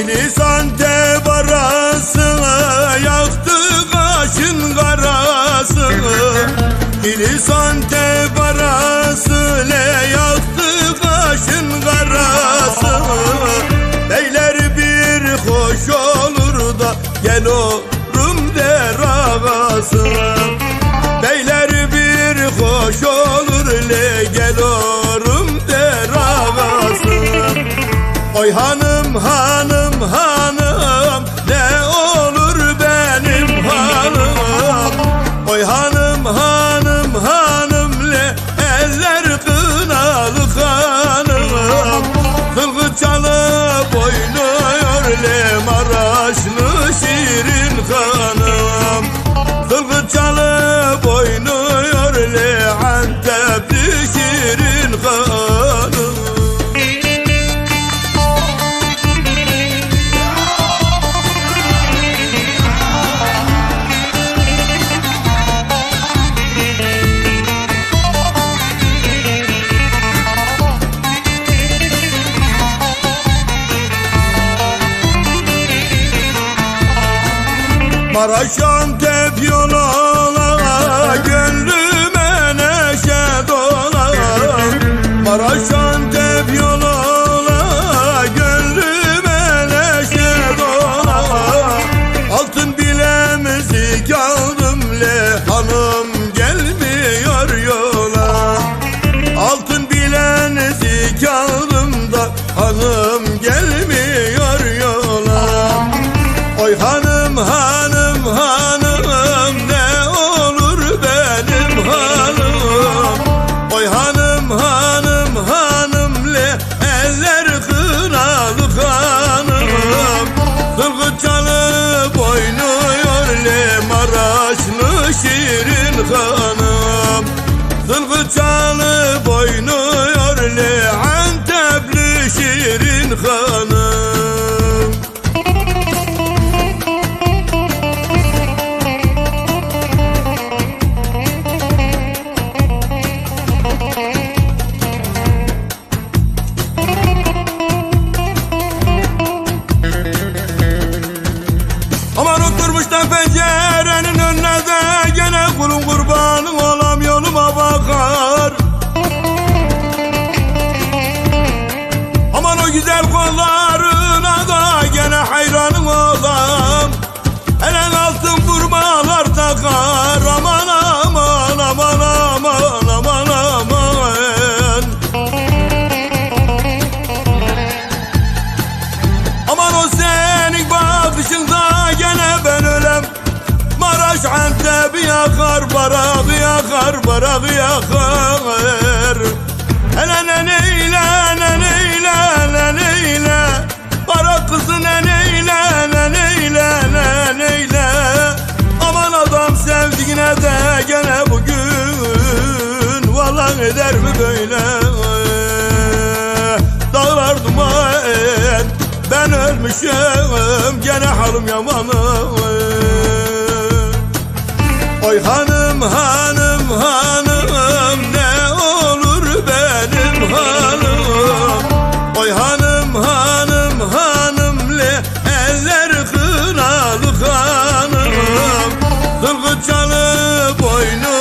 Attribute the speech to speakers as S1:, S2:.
S1: Filisan tevarasını yaktı kaşın karasını. Filisan tevarası le yaktı kaşın karasını. Beyler bir hoş olur da gel olurum der ağasına. Beyler bir hoş olur le gel olurum der ağasına. Oy hanım ha Maraş Antep yoluna Gönlüme neşe dola. Maraş Antep yoluna Gönlüme neşe dola. Altın bilemezik aldım le Hanım gelmiyor yola. Altın bilezik aldım da Hanım hanım hanım ne olur benim hanım? Oy hanım hanım hanım le eller kınalı hanım. Kılgı çalıp oynuyor le Maraşlı şirin hanım. Kılgı çalıp oynuyor le Antepli şirin hanım pencerenin önüne de Gene kulun kurbanın olam yoluma bakar. Aman o güzel kollarına da gene hayranım olam. Hele altın vurmalar takar barakı yakar, barakı yakar Hele ne neyle, ne neyle, ne neyle Barak kızı ne neyle, ne neyle, ne neyle Aman adam sevdiğine de gene bugün. Vallahi eder mi böyle? Dağlar duman ben ölmüşüm. Gene halim hanım hanım ne olur benim hanım? Oy hanım hanım hanım le eller kınalı hanım. Zılgı çalıp oynuyor